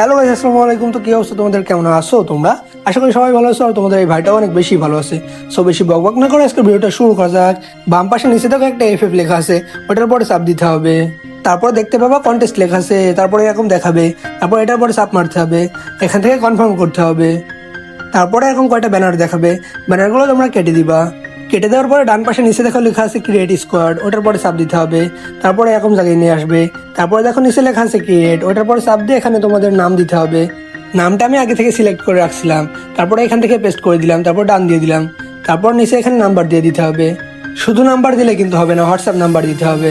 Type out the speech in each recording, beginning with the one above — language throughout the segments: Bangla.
হ্যালো ভাই আসসালামু আলাইকুম। তো কি অবস্থা তোমাদের? কেমন আছো তোমরা? আশা করি সবাই ভালো আছো আর তোমাদের এই ভাইটাও অনেক বেশি ভালো আছে। সো বেশি বক বক না করে আজকে ভিডিওটা শুরু করা যাক। বাম পাশে নিচে দেখো একটা এফ এফ লেখা আছে, ওটার পরে চাপ দিতে হবে। তারপর দেখতে পাবা কন্টেস্ট লেখা আছে, তারপরে এরকম দেখাবে। তারপর এটার পরে চাপ মারতে হবে। এখান থেকে কনফার্ম করতে হবে। তারপরে এরকম কয়টা ব্যানার দেখাবে? ব্যানারগুলো তোমরা কেটে দিবা। কেটে দেওয়ার পরে ডান পাশে নিচে দেখো লেখা আছে ক্রিয়েট স্কোয়াড ওটার পরে চাপ দিতে হবে। তারপরে এরকম জায়গায় নিয়ে আসবে। তারপরে দেখো নিচে লেখা আছে ক্রিয়েট ওটার পরে চাপ দিয়ে এখানে তোমাদের নাম দিতে হবে। নামটা আমি আগে থেকে সিলেক্ট করে রাখছিলাম। তারপরে এখান থেকে পেস্ট করে দিলাম, তারপর ডান দিয়ে দিলাম। তারপর নিচে এখানে নাম্বার দিয়ে দিতে হবে। শুধু নাম্বার দিলে কিন্তু হবে না হোয়াটসঅ্যাপ নাম্বার দিতে হবে।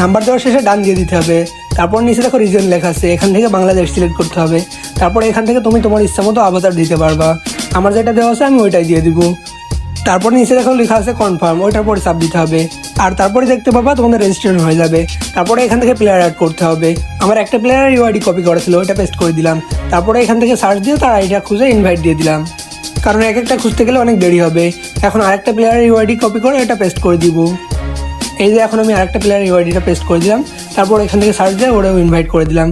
নাম্বার দেওয়ার শেষে ডান দিয়ে দিতে হবে। তারপর নিচে দেখো রিজন লেখা আছে, এখান থেকে বাংলাদেশ সিলেক্ট করতে হবে। তারপর এখান থেকে তুমি তোমার ইচ্ছা মতো আবাতার দিতে পারবা। আমার যেটা দেওয়া আছে আমি ওইটাই দিয়ে দিব। তারপর নিচে দেখো লেখা আছে কনফার্ম ওইটার পরে চাপ দিতে হবে। আর তারপরে দেখতে পাবা তোমাদের রেজিস্ট্রেশন হয়ে যাবে। তারপরে এখান থেকে প্লেয়ার অ্যাড করতে হবে। আমার একটা প্লেয়ার ইউআইডি কপি করা ছিল ওইটা পেস্ট করে দিলাম। তারপরে এখান থেকে সার্চ দিয়ে তার আইডিয়া খুঁজে ইনভাইট দিয়ে দিলাম। কারণ এক একটা খুঁজতে গেলে অনেক দেরি হবে। এখন আরেকটা প্লেয়ারের ইউআইডি কপি করে এটা পেস্ট করে দিব। এই যে এখন আমি আরেকটা প্লেয়ার ইউআইডিটা পেস্ট করে দিলাম। তারপর এখান থেকে সার্চ দিয়ে ওরাও ইনভাইট করে দিলাম।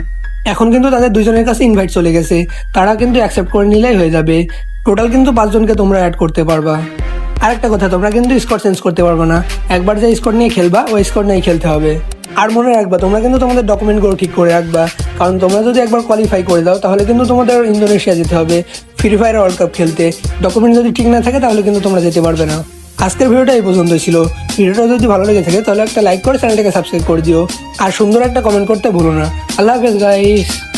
এখন কিন্তু তাদের দুজনের কাছে ইনভাইট চলে গেছে। তারা কিন্তু অ্যাকসেপ্ট করে নিলেই হয়ে যাবে। টোটাল কিন্তু পাঁচজনকে তোমরা অ্যাড করতে পারবা। আরেকটা কথা, তোমরা কিন্তু স্কোর চেঞ্জ করতে পারবে না। একবার যে স্কোর নিয়ে খেলবা, ওই স্কোর নিয়েই খেলতে হবে। আর মনে রাখবা, তোমরা কিন্তু তোমাদের ডকুমেন্টগুলো ঠিক করে রাখবা। কারণ তোমরা যদি একবার কোয়ালিফাই করে দাও, তাহলে কিন্তু তোমাদের ইন্দোনেশিয়া যেতে হবে ফ্রি ফায়ার ওয়ার্ল্ড কাপ খেলতে। ডকুমেন্ট যদি ঠিক না থাকে, তাহলে কিন্তু তোমরা যেতে পারবে না। আজকের ভিডিওটা এই পর্যন্ত ছিল। ভিডিওটা যদি ভালো লেগে থাকে, তাহলে একটা লাইক করে চ্যানেলটাকে সাবস্ক্রাইব করে দিও। আর সুন্দর একটা কমেন্ট করতে ভুলো না। আল্লাহ হাফেজ গাইস